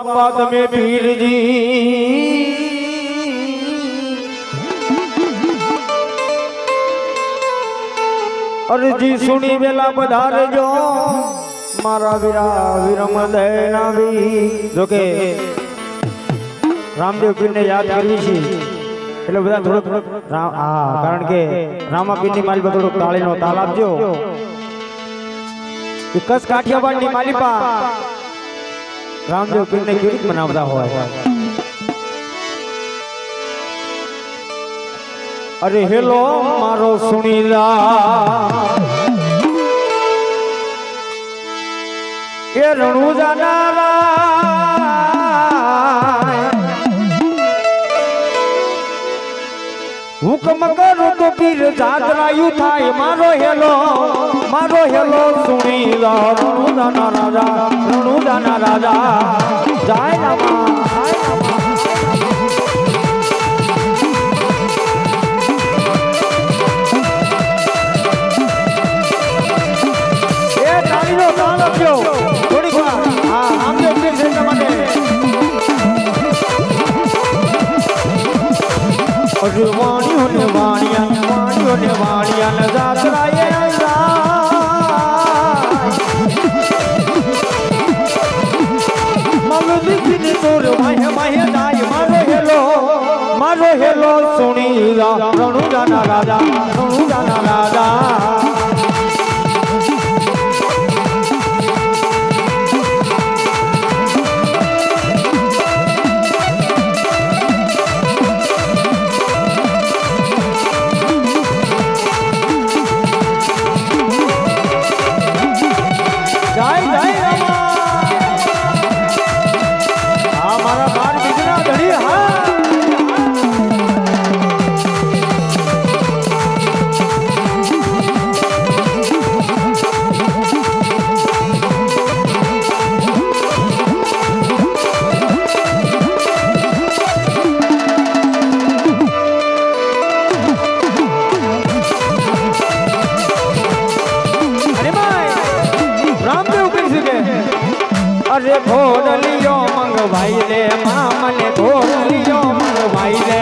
બાપા તમે પીરજી. અરજી સુણી વેલા પધારજો મારા વીરા વિરમ દયનાવી. જોકે રામદેવ પીરને યાદ કરવી છે. એટલે બધા થોડોક હા, કારણ કે રામાપીરની પર થોડોક તાળીનો તાલ આપજો. કસ કાઠિયાવાડની માલિપા. રામદેવ પીરને કેવી રીતે મનાવતા હોય? અરે હેલો મારો સુણીલા એ રણુ પીર જાતરાયું થાય. મારો હેલો મારો હેલો સુણી રણુ જાના રાજા રણુ જાના રાજા. જાય રામા વાણીઓ ને વાણિયા વાણીઓ ને વાણિયા ને જાતરાએ મગ દીકરી તોર માહે માહે દાય મારો હેલો મારો હેલો સુણી રા રણુ રાજા રણુ જાના રાજા અરે ઘોડલિયો મંગવાઈ રે માં મને ઘોડલિયો મંગવાઈ રે.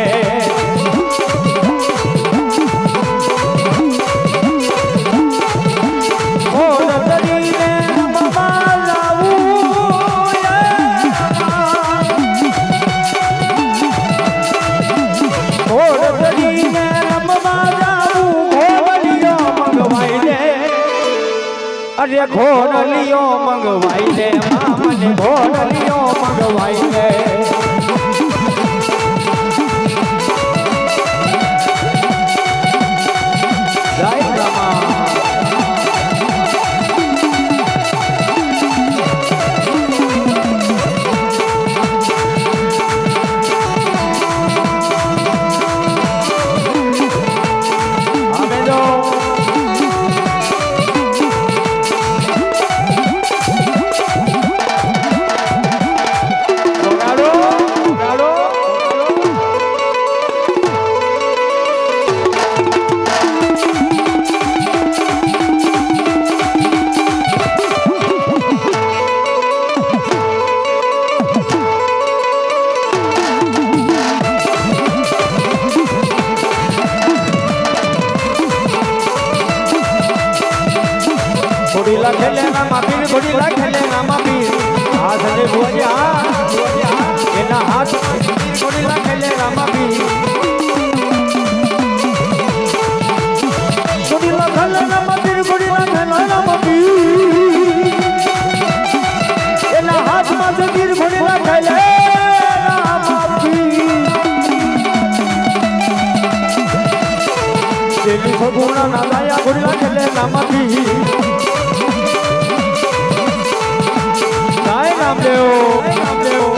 ઘોડદરીને અરે ઘોડલિયો મંગવાઈ લે મામને ઘોડલિયો મંગવાઈ લે. ঘড়িলা খেলে না মাপির ঘড়িলা খেলে না মাপির হাত রে বোঝা এনা হাত ঘড়িলা খেলে না মাপির ঘড়িলা খেলে না মাপির ঘড়িলা খেলে না মাপির এনা হাত মাঝের ঘড়িলা খেলে সগুণ না দায়া খেলে না Gabriel! Vai, Gabriel!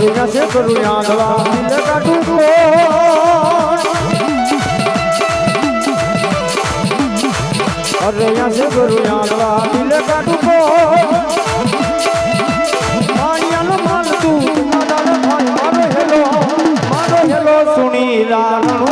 વિના છે કરું આંધળા કાઢું અરે યા છે કરું આંધળા દિલ સુની રાજા